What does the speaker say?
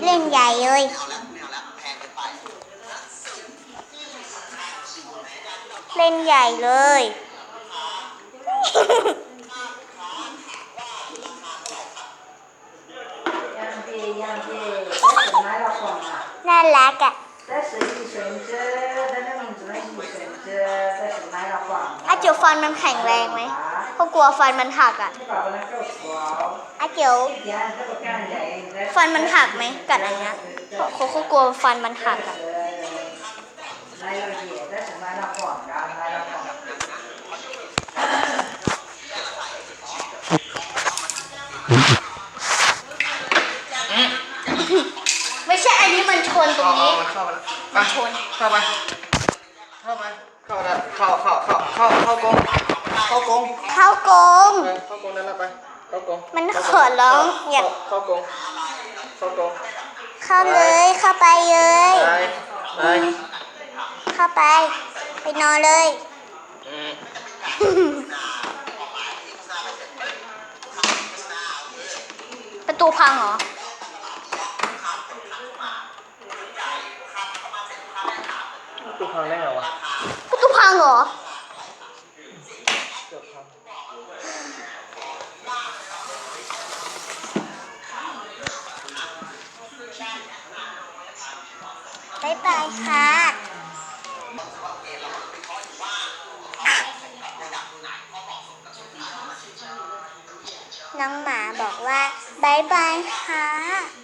เรื่องใหญ่เลยเล่นใหญ่เลย น่ารักอะอาจุฟอนมันแข็งแรงไหม เพราะกลัวฟันมันหักอะอาเกียวฟันมันหักไหมกัดอันเนี้ยเพราะเขากลัวฟันมันหักอะไม่ใช่อันนี้มันชนตรงนี้มาแล้เข้ามาเข้ามาเข้ามาเข้าเข้าเข้าเข้าเข้ากง เข้ากรงเข้ากรงเออเข้ากรงนั่นแหละไปเข้ากรงมันขอร้องอยากเข้ากรงเข้ากรงเข้าเลยเข้าไปเลยไปไปเข้าไป ไปนอนเลยอืมประตูพังเหรอตูพังได้ไงวะประตูพังเหรอ เกือบพัง บ๊ายบายค่ะน้องหมาบอกว่าบ๊ายบายค่ะ